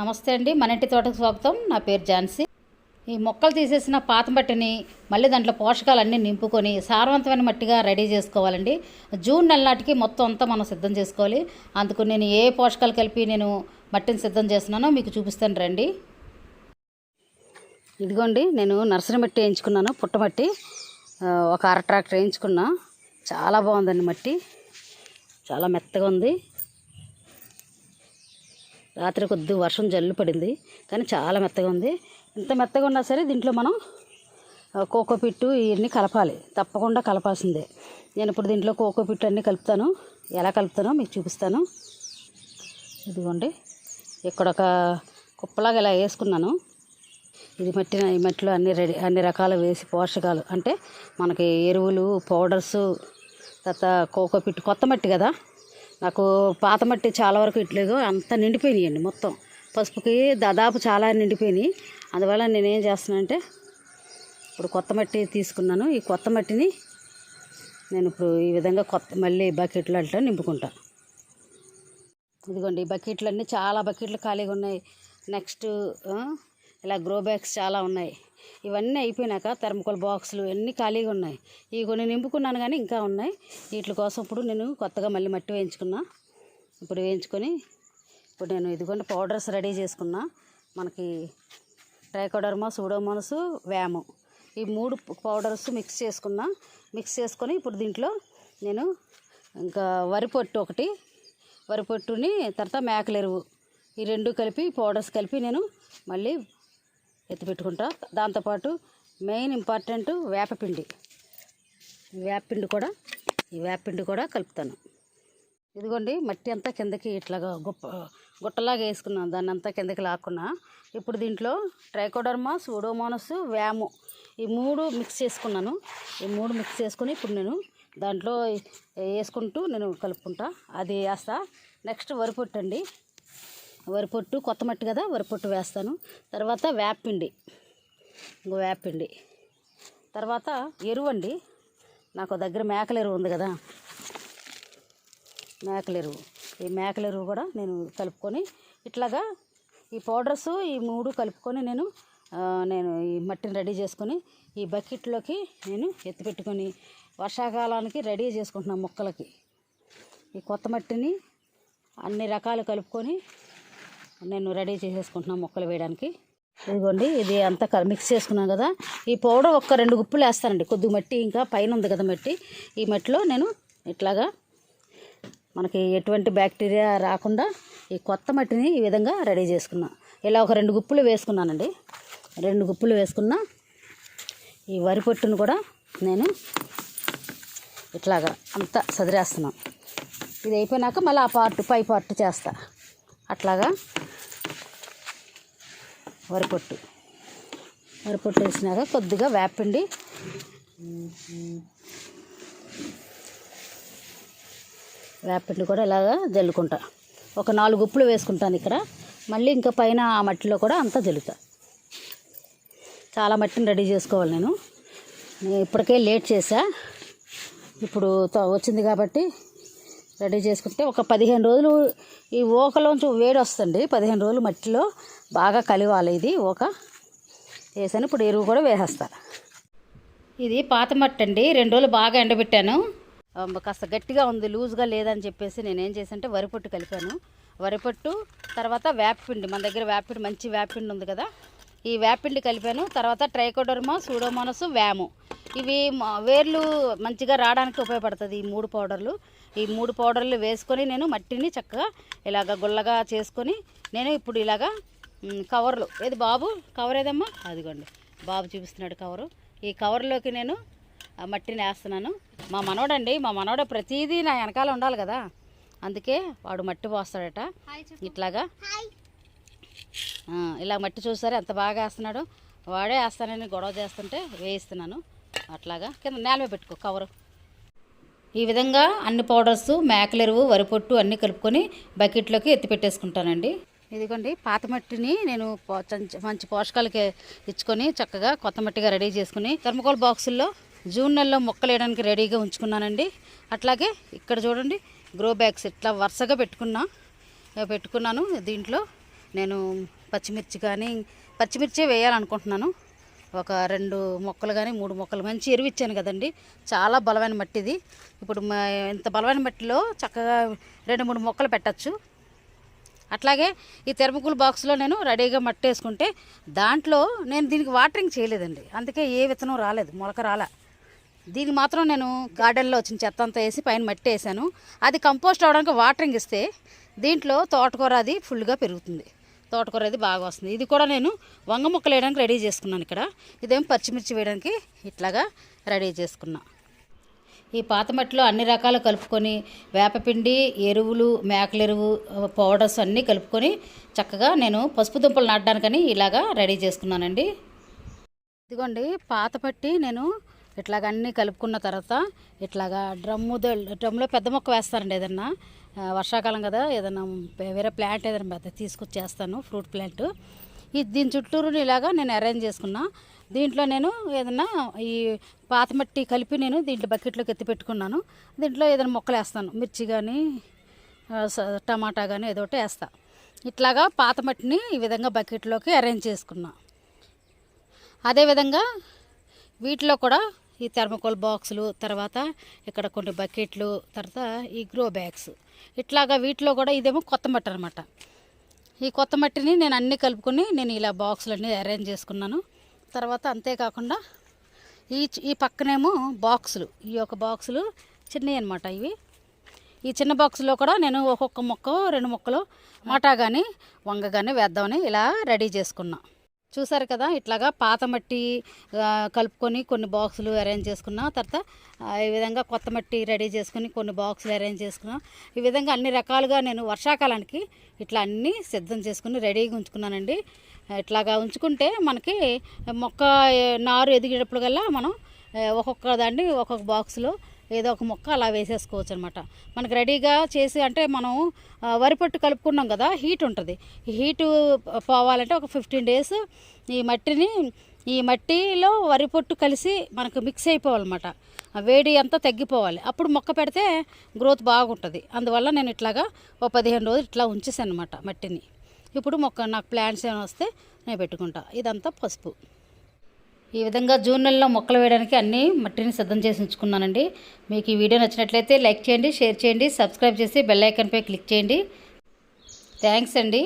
నమస్తే అండి. మన ఇంటి తోటకు స్వాగతం. నా పేరు ఝాన్సీ. ఈ మొక్కలు తీసేసిన పాత మట్టిని మళ్ళీ దాంట్లో పోషకాలన్నీ నింపుకొని సారవంతమైన మట్టిగా రెడీ చేసుకోవాలండి. జూన్ నెల నాటికి మొత్తం అంతా మనం సిద్ధం చేసుకోవాలి. అందుకు నేను ఏ పోషకాలు కలిపి నేను మట్టిని సిద్ధం చేస్తున్నానో మీకు చూపిస్తాను రండి. ఇదిగోండి నేను నర్సరీ మట్టి వేయించుకున్నాను పుట్టమట్టి ఒక అర ట్రాక్టర్ వేయించుకున్నా. చాలా బాగుందండి మట్టి. చాలా మెత్తగా ఉంది. రాత్రి కొద్ది వర్షం జల్లు పడింది కానీ చాలా మెత్తగా ఉంది. ఇంత మెత్తగా ఉన్నా సరే దీంట్లో మనం కోకో పిట్టు ఇవన్నీ కలపాలి. తప్పకుండా కలపాల్సిందే. నేను ఇప్పుడు దీంట్లో కోకో పిట్టు అన్నీ కలుపుతాను. ఎలా కలుపుతానో మీకు చూపిస్తాను. ఇదిగోండి. ఇక్కడ ఒక కుప్పలాగా ఇలా వేసుకున్నాను. ఇది మట్టిన ఈ మట్టిలో అన్ని రెడీ అన్ని రకాలు వేసి పోషకాలు. అంటే మనకి ఎరువులు పౌడర్స్ తర్వాత కోకో పిట్టు కొత్త మట్టి కదా? నాకు పాత మట్టి చాలా వరకు ఇట్లేదు అంత నిండిపోయినాయండి మొత్తం. పసుపుకి దాదాపు చాలా నిండిపోయినాయి. అందువల్ల నేనేం చేస్తున్నానంటే ఇప్పుడు కొత్త మట్టి తీసుకున్నాను. ఈ కొత్త మట్టిని నేను ఇప్పుడు ఈ విధంగా కొత్త మళ్ళీ బకెట్లు అట్లా నింపుకుంటా. ఇదిగోండి ఈ బకెట్లన్నీ చాలా బకెట్లు ఖాళీగా ఉన్నాయి. నెక్స్ట్ ఇలా గ్రో బ్యాగ్స్ చాలా ఉన్నాయి. ఇవన్నీ అయిపోయినాక థర్మకోల్ బాక్సులు అన్నీ ఖాళీగా ఉన్నాయి. ఇవి కొన్ని నింపుకున్నాను కానీ ఇంకా ఉన్నాయి. వీటి కోసం ఇప్పుడు నేను కొత్తగా మళ్ళీ మట్టి వేయించుకున్నా. ఇప్పుడు వేయించుకొని ఇప్పుడు నేను ఇదిగోండి పౌడర్స్ రెడీ చేసుకున్నా. మనకి ట్రైకోడర్మా సూడోమోనస్ వ్యాము. ఈ మూడు పౌడర్స్ మిక్స్ చేసుకున్నా. మిక్స్ చేసుకొని ఇప్పుడు దీంట్లో నేను ఇంకా వరి పొట్టు ఒకటి వరి పొట్టుని తర్వాత మేకలెరువు ఈ రెండు కలిపి పౌడర్స్ కలిపి నేను మళ్ళీ ఎత్తి పెట్టుకుంటా. దాంతోపాటు మెయిన్ ఇంపార్టెంట్ వేపపిండి వేపపిండి కూడా ఈ వేపపిండి కూడా కలుపుతాను. ఇదిగోండి మట్టి అంతా కిందకి ఇట్లాగా గొప్ప గుట్టలాగా వేసుకున్నాను. దాన్ని అంతా కిందకి లాక్కున్నా. ఇప్పుడు దీంట్లో ట్రైకోడర్మా సూడోమోనస్ వ్యాము ఈ మూడు మిక్స్ చేసుకున్నాను. ఈ మూడు మిక్స్ చేసుకుని ఇప్పుడు నేను దాంట్లో వేసుకుంటూ నేను కలుపుకుంటా. అది వేస్తా నెక్స్ట్ వరిపొట్టండి వరిపొట్టు కొత్త మట్టి కదా వరిపొట్టు వేస్తాను. తర్వాత వేపిండి ఇంకో వేపిండి తర్వాత ఎరువు అండి నాకు దగ్గర మేకల ఎరువు ఉంది కదా. మేకల ఎరువు. ఈ మేకల ఎరువు కూడా నేను కలుపుకొని ఇట్లాగా ఈ పౌడర్స్ ఈ మూడు కలుపుకొని నేను నేను ఈ మట్టిని రెడీ చేసుకొని ఈ బకెట్లోకి నేను ఎత్తిపెట్టుకొని వర్షాకాలానికి రెడీ చేసుకుంటున్నాను మొక్కలకి. ఈ కొత్త మట్టిని అన్ని రకాలు కలుపుకొని నేను రెడీ చేసేసుకుంటున్నాను మొక్కలు వేయడానికి. ఇదిగోండి ఇది అంతా మిక్స్ చేసుకున్నాను కదా. ఈ పౌడర్ ఒక్క రెండు గుప్పులు వేస్తానండి. కొద్ది మట్టి ఇంకా పైన ఉంది కదా మట్టి. ఈ మట్టిలో నేను ఇట్లాగా మనకి ఎటువంటి బ్యాక్టీరియా రాకుండా ఈ కొత్త మట్టిని ఈ విధంగా రెడీ చేసుకున్నా. ఇలా ఒక రెండు గుప్పులు వేసుకున్నానండి. రెండు గుప్పులు వేసుకున్నా ఈ వరి పొట్టును కూడా నేను ఇట్లాగా అంతా సదిరేస్తున్నాను ఇది అయిపోయినాక మళ్ళీ ఆ పార్ట్ పై పార్ట్ చేస్తా. అట్లాగా వరిపొట్టు. వరిపొట్టు వేసినాక కొద్దిగా వేపిండి. వేపిండి కూడా ఇలాగా జల్లుకుంటా. ఒక నాలుగు ఉప్పులు వేసుకుంటాను ఇక్కడ. మళ్ళీ ఇంకా పైన ఆ మట్టిలో కూడా అంతా జల్లుతా. చాలా మట్టిని రెడీ చేసుకోవాలి నేను. నేను ఇప్పటికే లేట్ చేశా. ఇప్పుడు త- వచ్చింది కాబట్టి రెడీ చేసుకుంటే ఒక పదిహేను రోజులు ఈ ఓకలోంచి వేడి వస్తుంది పదిహేను రోజులు మట్టిలో బాగా కలివాలి ఇది ఓక. వేసాను. ఇప్పుడు ఎరువు కూడా వేసేస్తాను ఇది పాత మట్టి అండి రెండు రోజులు బాగా ఎండబెట్టాను. కాస్త గట్టిగా ఉంది లూజ్గా లేదని చెప్పేసి నేను ఏం చేశానంటే వరిపొట్టు కలిపాను. వరిపొట్టు తర్వాత వేపపిండి. మన దగ్గర వేపపిండి మంచి వేపపిండి ఉంది కదా. ఈ వేపపిండి కలిపాను. తర్వాత ట్రైకోడర్మా సూడోమోనస్ వ్యాము. ఇవి వేర్లు మంచిగా రావడానికి ఉపయోగపడుతుంది ఈ మూడు పౌడర్లు. ఈ మూడు పౌడర్లు వేసుకొని నేను మట్టిని చక్కగా ఇలాగ గుల్లగా చేసుకొని నేను ఇప్పుడు ఇలాగా కవర్లు. ఏది బాబు? కవర్ ఏదమ్మా? అదిగోండి. బాబు చూపిస్తున్నాడు కవరు. ఈ కవర్లోకి నేను మట్టిని వేస్తున్నాను. మా మనవడండి మా మనవడ ప్రతిదీ నా వెనకాల ఉండాలి కదా. అందుకే వాడు మట్టి పోస్తాడట. ఇట్లాగా. ఇలా మట్టి చూసారా? ఎంత బాగా వేస్తున్నాడు. వాడే వేస్తానని గొడవ చేస్తుంటే వేయిస్తున్నాను. అట్లాగా. కింద నేల పెట్టుకో కవరు. ఈ విధంగా అన్ని పౌడర్స్ మేకలెరువు వరిపొట్టు అన్నీ కలుపుకొని బకెట్లోకి ఎత్తి పెట్టేసుకుంటానండి. ఇదిగోండి పాత మట్టిని నేను మంచి పోషకాలకి ఇచ్చుకొని చక్కగా కొత్త మట్టిగా రెడీ చేసుకుని థర్మకోల్ బాక్సుల్లో జూన్ నెలలో మొక్కలు వేయడానికి రెడీగా ఉంచుకున్నానండి. అట్లాగే ఇక్కడ చూడండి గ్రో బ్యాగ్స్ ఇట్లా వరుసగా పెట్టుకున్నా పెట్టుకున్నాను. దీంట్లో నేను పచ్చిమిర్చి కానీ పచ్చిమిర్చి వేయాలనుకుంటున్నాను. ఒక రెండు మొక్కలు కానీ మూడు మొక్కలు మంచి ఎరువు ఇచ్చాను కదండి. చాలా బలమైన మట్టిది. ఇప్పుడు మా ఇంత బలమైన మట్టిలో చక్కగా రెండు మూడు మొక్కలు పెట్టచ్చు. అట్లాగే ఈ తెరమకుల బాక్స్లో నేను రెడీగా మట్టి వేసుకుంటే దాంట్లో నేను దీనికి వాటరింగ్ చేయలేదండి. అందుకే ఏ విత్తనం రాలేదు మొలక రాలే. దీనికి మాత్రం నేను గార్డెన్లో వచ్చిన చెత్త అంతా వేసి పైన మట్టి వేసాను. అది కంపోస్ట్ అవడానికి వాటరింగ్ ఇస్తే దీంట్లో తోటకూర అది ఫుల్గా పెరుగుతుంది. తోటకూర అది బాగా వస్తుంది. ఇది కూడా నేను వంగ ముక్కలు వేయడానికి రెడీ చేసుకున్నాను ఇక్కడ. ఇదేం పచ్చిమిర్చి వేయడానికి ఇట్లాగా రెడీ చేసుకున్నా. ఈ పాత మట్టిలో అన్ని రకాలు కలుపుకొని వేపపిండి ఎరువులు మేకలెరువు పౌడర్స్ అన్నీ కలుపుకొని చక్కగా నేను పసుపు దుంపలు నాటడానికని ఇలాగా రెడీ చేసుకున్నానండి. ఇదిగోండి పాత పట్టి నేను ఇట్లాగ అన్నీ కలుపుకున్న తర్వాత ఇట్లాగా డ్రమ్ము డ్రమ్లో పెద్ద మొక్క వేస్తారండి ఏదన్నా. వర్షాకాలం కదా ఏదన్నా వేరే ప్లాంట్ ఏదైనా పెద్ద తీసుకొచ్చేస్తాను ఫ్రూట్ ప్లాంట్. ఈ దీని చుట్టూరు ఇలాగా నేను అరేంజ్ చేసుకున్నా. దీంట్లో నేను ఏదన్నా ఈ పాత మట్టి కలిపి నేను దీంట్లో బకెట్లోకి ఎత్తి పెట్టుకున్నాను. దీంట్లో ఏదైనా మొక్కలు వేస్తాను. మిర్చి కానీ స- టమాటా కానీ ఏదో ఒకటి వేస్తా. ఇట్లాగా పాత మట్టిని ఈ విధంగా బకెట్లోకి అరేంజ్ చేసుకున్నా. అదేవిధంగా వీటిలో కూడా ఈ థర్మకోల్ బాక్సులు తర్వాత ఇక్కడ కొన్ని బకెట్లు తర్వాత ఈ గ్రో బ్యాగ్స్. ఇట్లాగా వీటిలో కూడా ఇదేమో కొత్త మట్టి అనమాట ఈ కొత్త మట్టిని నేను అన్నీ కలుపుకొని నేను ఇలా బాక్సులన్నీ అరేంజ్ చేసుకున్నాను. తర్వాత అంతేకాకుండా ఈ ఈ పక్కనేమో బాక్సులు. ఈ యొక్క బాక్సులు చిన్నవి అనమాట ఇవి. ఈ చిన్న బాక్స్లో కూడా నేను ఒక్కొక్క మొక్క రెండు మొక్కలు మటా కానీ వంగ కానీ వేద్దామని ఇలా రెడీ చేసుకున్నాను చూసారు కదా ఇట్లాగా పాత మట్టి కలుపుకొని కొన్ని బాక్సులు అరేంజ్ చేసుకున్నాం తర్వాత ఈ విధంగా కొత్త మట్టి రెడీ చేసుకుని కొన్ని బాక్సులు అరేంజ్ చేసుకున్నాం. ఈ విధంగా అన్ని రకాలుగా నేను వర్షాకాలానికి ఇట్లా అన్నీ సిద్ధం చేసుకుని రెడీగా ఉంచుకున్నానండి. ఇట్లాగా ఉంచుకుంటే మనకి మొక్క నారు ఎదిగేటప్పుడు కల్లా మనం ఒక్కొక్క దాన్ని ఒక్కొక్క బాక్స్లో ఏదో ఒక మొక్క అలా వేసేసుకోవచ్చు అనమాట మనకి రెడీగా చేసి అంటే మనం వరి పొట్టు కలుపుకున్నాం కదా హీట్ ఉంటుంది. హీటు పోవాలంటే ఒక ఫిఫ్టీన్ డేస్ ఈ మట్టిని ఈ మట్టిలో వరి పొట్టు కలిసి మనకు మిక్స్ అయిపోవాలన్నమాట. వేడి అంతా తగ్గిపోవాలి. అప్పుడు మొక్క పెడితే గ్రోత్ బాగుంటుంది. అందువల్ల నేను ఇట్లాగా ఓ పదిహేను రోజులు ఇట్లా ఉంచేసాను అనమాట మట్టిని. ఇప్పుడు మొక్క నాకు ప్లాంట్స్ ఏమైనా వస్తే నేను పెట్టుకుంటా. ఇదంతా పసుపు. ఈ విధంగా జూన్ నెలలో మొక్కలు వేయడానికి అన్ని మట్టిని సిద్ధం చేసి ఉంచుకున్నానండి. మీకు ఈ వీడియో నచ్చినట్లయితే లైక్ చేయండి షేర్ చేయండి సబ్స్క్రైబ్ చేసి బెల్ క్లిక్ చేయండి. థ్యాంక్స్ అండి.